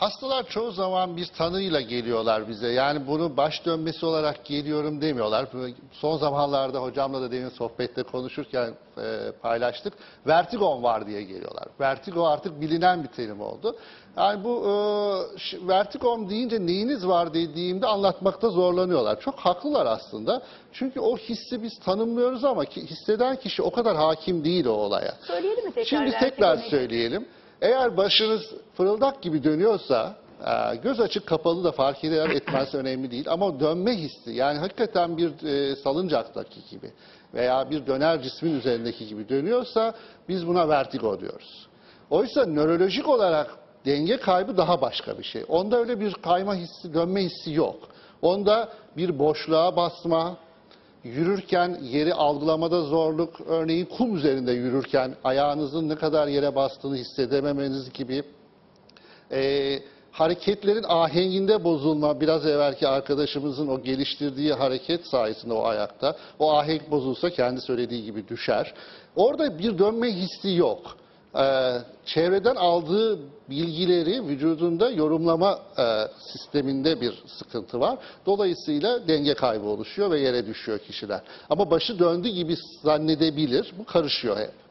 Hastalar çoğu zaman bir tanıyla geliyorlar bize. Yani bunu baş dönmesi olarak geliyorum demiyorlar. Son zamanlarda hocamla da demin sohbette konuşurken e, paylaştık. Vertigon var diye geliyorlar. Vertigo artık bilinen bir terim oldu. Yani bu e, vertigon deyince neyiniz var dediğimde anlatmakta zorlanıyorlar. Çok haklılar aslında. Çünkü o hissi biz tanımlıyoruz ama ki, hisseden kişi o kadar hakim değil o olaya. Söyleyelim mi tekrar? Şimdi tekrar söyleyelim. Eğer başınız fırıldak gibi dönüyorsa e, göz açık kapalı da fark eder etmez önemli değil. Ama dönme hissi yani hakikaten bir e, salıncaktaki gibi veya bir döner cismin üzerindeki gibi dönüyorsa biz buna vertigo diyoruz. Oysa nörolojik olarak denge kaybı daha başka bir şey. Onda öyle bir kayma hissi, dönme hissi yok. Onda bir boşluğa basma, yürürken yeri algılamada zorluk, örneğin kum üzerinde yürürken ayağınızın ne kadar yere bastığını hissedememeniz gibi e, hareketlerin ahenginde bozulma, biraz evvelki arkadaşımızın o geliştirdiği hareket sayesinde o ayakta, o ahenk bozulsa kendi söylediği gibi düşer. Orada bir dönme hissi yok. Ee, çevreden aldığı bilgileri vücudunda yorumlama e, sisteminde bir sıkıntı var. Dolayısıyla denge kaybı oluşuyor ve yere düşüyor kişiler. Ama başı döndü gibi zannedebilir. Bu karışıyor hep.